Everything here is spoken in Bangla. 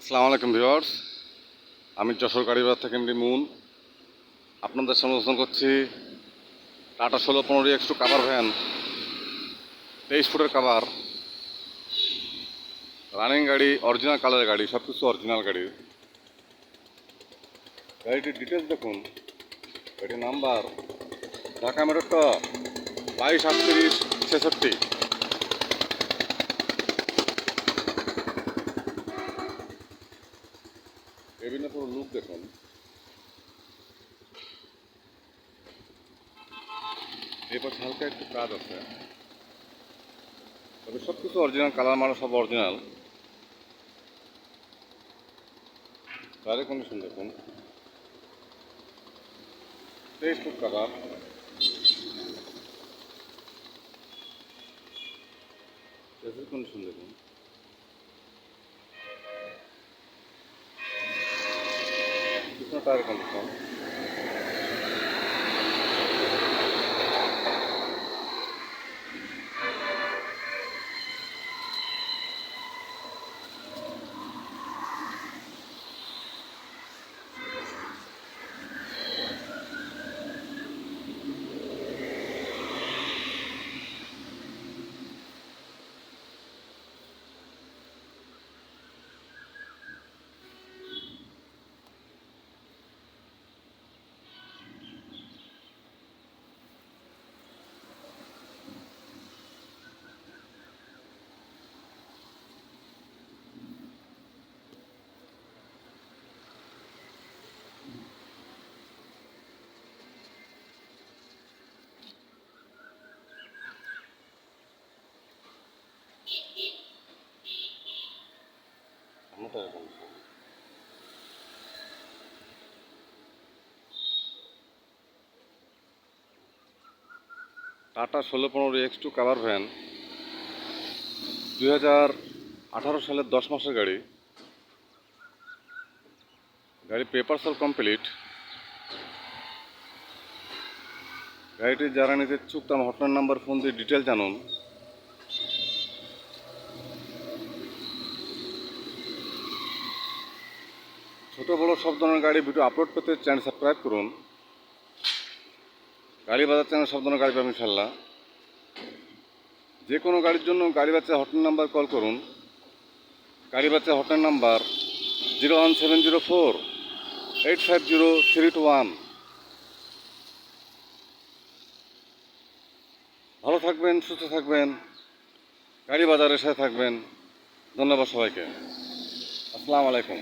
আসসালামু আলাইকুম ভিউয়ার্স। আমি যশোর গাড়িবাজার থেকে মুন। আপনাদের উপস্থাপন করছি টাটা ষোলো পনেরো একশো কাভার ভ্যান তেইশ ফুটের কাভার রানিং গাড়ি অরিজিনাল কালারের গাড়ি সব কিছু অরিজিনাল গাড়ি গাড়িটির ডিটেলস দেখুন। গাড়ির নাম্বার ঢাকা মেট্রো বাইশ আটত্রিশ ছেষট্টি। বিভিন্ন পুরো লুক দেখুন। এরপর হালকা একটু কাজ আছে। তবে সব কিছু অরিজিনাল কালার মারা সব অরিজিনাল গাড়ির কন্ডিশন দেখুন। ফুট কালার কন্ডিশন দেখুন। சூட்டாக இருக்கும் টাটা ষোলো, পনেরো এক্স টু কাভার ভ্যান দুই হাজার আঠারো সালের দশ মাসের গাড়ি। গাড়ি পেপার সল কমপ্লিট গাড়িটি যারা নিতে ইচ্ছুক তার হটলাইন নাম্বার ফোন দিয়ে ডিটেল জানুন। ছোট বড় সব ধরনের গাড়ি ভিডিও আপলোড পেতে চ্যানেল সাবস্ক্রাইব করুন। গাড়ি বাজার চ্যানেল সব ধরনের গাড়ি পাবেন ইনশাল্লাহ যে কোনো গাড়ির জন্য গাড়ি বাচ্চা হটলাইন নাম্বার কল করুন। গাড়ি বাচ্চা hotline number zero one seven zero four eight five zero three two one ভালো থাকবেন, সুস্থ থাকবেন, গাড়ি বাজারের সাথে থাকবেন। ধন্যবাদ সবাইকে। আসসালামু আলাইকুম।